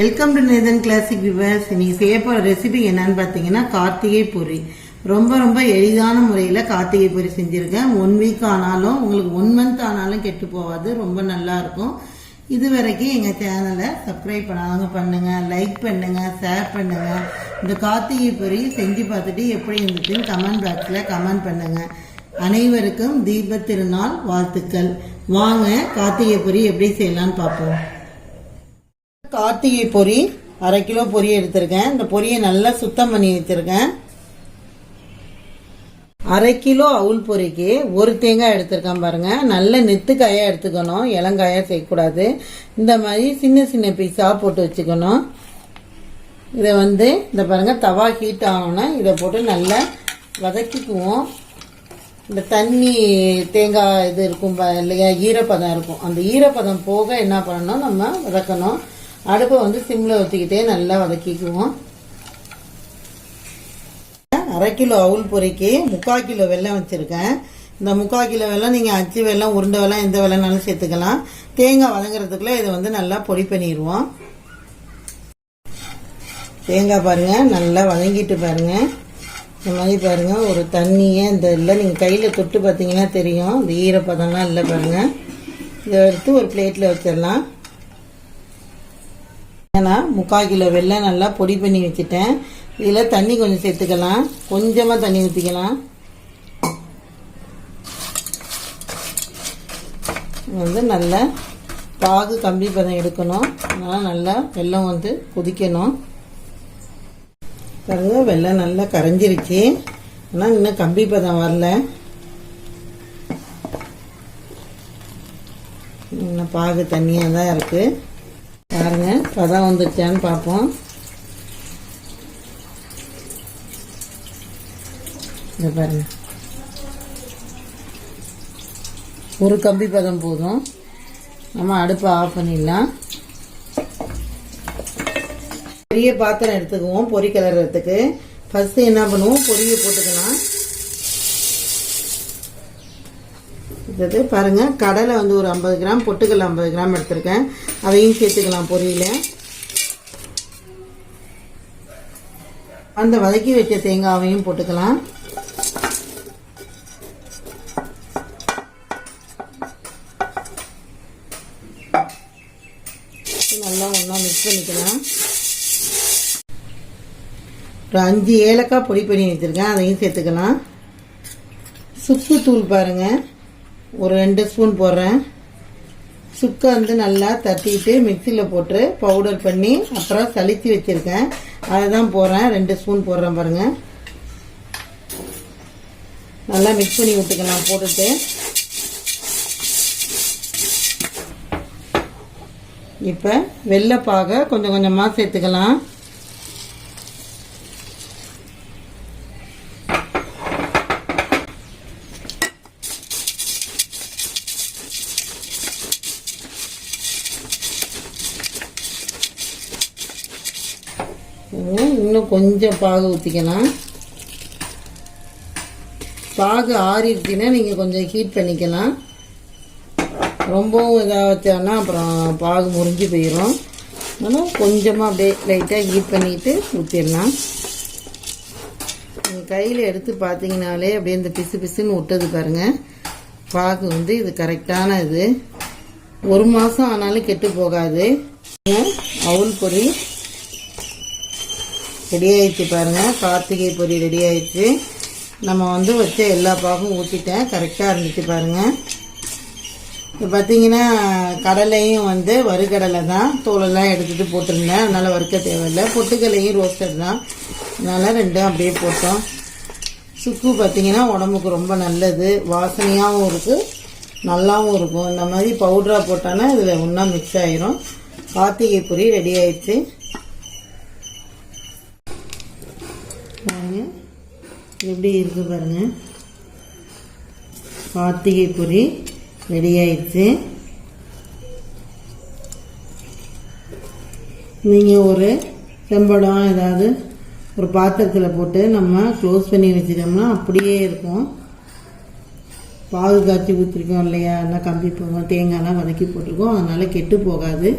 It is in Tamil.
Welcome to Nathan classic weavers இன்னைக்கு செய்ய போகிற ரெசிபி என்னன்னு பார்த்தீங்கன்னா கார்த்திகை பொரி. ரொம்ப ரொம்ப எளிதான முறையில் கார்த்திகை பொரி செஞ்சுருக்கேன். ஒன் வீக் ஆனாலும் உங்களுக்கு ஒன் மந்த் ஆனாலும் கெட்டு போகாது. ரொம்ப நல்லா இருக்கும். இது வரைக்கும் எங்கள் சேனலை சப்ஸ்கிரைப் பண்ணாதவங்க பண்ணுங்க லைக் பண்ணுங்க ஷேர் பண்ணுங்க. இந்த கார்த்திகை பொரி செஞ்சு பார்த்துட்டு எப்படி இருந்துச்சுன்னு கமெண்ட் பாக்ஸில் கமெண்ட் பண்ணுங்க. அனைவருக்கும் தீப திருநாள் வாழ்த்துக்கள். வாங்க கார்த்திகை பொரி எப்படி செய்யலாம்னு பார்ப்போம். கார்த்திகை பொரி அரை கிலோ பொரி எடுத்திருக்கேன். இந்த பொரியை நல்லா சுத்தம் பண்ணி வச்சிருக்கேன் அரை கிலோ அவுள் பொரிக்கு ஒரு தேங்காய் எடுத்திருக்கேன் பாருங்க. நல்ல நெத்துக்காயாக எடுத்துக்கணும். இளங்காயா செய்யக்கூடாது. இந்த மாதிரி சின்ன சின்ன பீஸாக போட்டு வச்சுக்கணும். இதை வந்து இந்த பாருங்க தவா ஹீட் ஆகணும்னா இதை போட்டு நல்லா வதக்கிக்குவோம். இந்த தண்ணி தேங்காய் இது இருக்கும் இல்லையா? ஈரப்பதம் இருக்கும். அந்த ஈரப்பதம் போக என்ன பண்ணணும்? நம்ம வதக்கணும். அடுப்பை வந்து சிம்ல வச்சுக்கிட்டே நல்லா வதக்கிக்குவோம். அரை கிலோ அவுள் பொரிக்கு முக்கால் கிலோ வெள்ளம் வச்சுருக்கேன். இந்த முக்கால் கிலோ வெள்ளம் நீங்கள் அச்சு வெள்ளம் உருண்டை வெள்ளம் எந்த வெள்ளம்னாலும் சேர்த்துக்கலாம். தேங்காய் வதங்குறதுக்குள்ளே இதை வந்து நல்லா பொடி பண்ணிடுவோம். தேங்காய் பாருங்க நல்லா வதங்கிட்டு பாருங்கள் இந்த மாதிரி பாருங்கள் ஒரு தண்ணியே இந்த இல்லை நீங்கள் கையில் தொட்டு பார்த்தீங்கன்னா தெரியும். இந்த ஈரப்பதம்லாம் இல்லை பாருங்கள் இதை எடுத்து ஒரு பிளேட்டில் வச்சிடலாம். ஏன்னா முக்கால் கிலோ வெள்ளை நல்லா பொடி பண்ணி வச்சுட்டேன். இதில் தண்ணி கொஞ்சம் சேர்த்துக்கலாம். கொஞ்சமாக தண்ணி ஊற்றிக்கலாம் வந்து நல்லா பாகு கம்பி பதம் எடுக்கணும். அதனால் நல்லா வெள்ளம் வந்து கொதிக்கணும். பிறகு வெள்ளம் நல்லா கரைஞ்சிருச்சு. ஆனால் இன்னும் கம்பி பதம் வரல. இன்னும் பாகு தண்ணியாக தான் இருக்குது பாருங்க. பதம் வந்துருச்சான்னு பார்ப்போம். இதை பாருங்க. ஒரு கம்பி பதம் போதும். நம்ம அடுப்பை ஆஃப் பண்ணிடலாம். பெரிய பாத்திரம் எடுத்துக்குவோம் பொரி கிளறதுக்கு ஃபஸ்ட்டு என்ன பண்ணுவோம்? பொரியை போட்டுக்கலாம். இது பாருங்கள் கடலை வந்து ஒரு ஐம்பது கிராம் பொட்டுக்கல் ஐம்பது கிராம் எடுத்திருக்கேன். அதையும் சேர்த்துக்கலாம் பொரியல. அந்த வதக்கி வச்ச தேங்காவையும் போட்டுக்கலாம். நல்லா ஒன்றா மிக்ஸ் பண்ணிக்கலாம். ஒரு அஞ்சு ஏலக்காய் பொடி பண்ணி வச்சுருக்கேன் அதையும் சேர்த்துக்கலாம். சுக்கு தூள் பாருங்கள் ஒரு ரெண்டு ஸ்பூன் போடுறேன். சுக்கை வந்து நல்லா தட்டிட்டு மிக்சியில் போட்டு பவுடர் பண்ணி அப்புறம் சளித்து வச்சுருக்கேன். அதை தான் போடுறேன். ரெண்டு ஸ்பூன் போடுறேன் பாருங்கள் நல்லா மிக்ஸ் பண்ணி விட்டுக்கலாம் போட்டுட்டு. இப்போ வெள்ளைப்பாக கொஞ்சம் கொஞ்சமாக சேர்த்துக்கலாம். இன்னும் கொஞ்சம் பாகு ஊற்றிக்கலாம் பாகு ஆறிடுச்சுன்னா நீங்கள் கொஞ்சம் ஹீட் பண்ணிக்கலாம். ரொம்பவும் இதாக வச்சோன்னா அப்புறம் பாகு முறிஞ்சு போயிடும் அதனால் கொஞ்சமாக அப்படியே லைட்டாக ஹீட் பண்ணிட்டு ஊற்றிடலாம் நீங்கள் கையில் எடுத்து பார்த்தீங்கனாலே அப்படியே இந்த பிசு பிசுன்னு விட்டது பாருங்கள் பாகு வந்து இது கரெக்டான இது. ஒரு மாதம் ஆனாலும் கெட்டு போகாது. அவுள் பொரி ரெடி ஆயிடுச்சு பாருங்கள் கார்த்திகை பொரி ரெடி ஆயிடுச்சு நம்ம வந்து வச்ச எல்லா பாகும் ஊற்றிட்டேன் கரெக்டாக இருந்துச்சு பாருங்கள் இப்போ பார்த்தீங்கன்னா கடலையும் வந்து வறுக்கடலை தான் தோலெல்லாம் எடுத்துகிட்டு போட்டிருந்தேன். அதனால் வறுக்க தேவையில்லை. பொட்டுக்கடலையும் ரோஸ்டட் தான். அதனால் ரெண்டும் அப்படியே போட்டோம். சுக்கு பார்த்தீங்கன்னா உடம்புக்கு ரொம்ப நல்லது. வாசனையாகவும் இருக்குது நல்லாவும் இருக்கும். இந்த மாதிரி பவுடராக போட்டோன்னா இதில் ஒன்றா மிக்ஸ் ஆயிரும். கார்த்திகை பொரி ரெடி ஆயிடுச்சு. பாருங்கள் எப்படி இருக்குது பாருங்கள் கார்த்திகை பொரி ரெடி ஆயிடுச்சு. நீங்கள் ஒரு செம்படம் ஏதாவது ஒரு பாத்திரத்தில் போட்டு நம்ம க்ளோஸ் பண்ணி வச்சுட்டோம்னா அப்படியே இருக்கும். பாகு காய்ச்சி ஊற்றிருக்கோம் இல்லையா? எல்லாம் கம்பி போகும். தேங்காய்லாம் வதக்கி போட்டிருக்கோம். அதனால கெட்டு போகாது.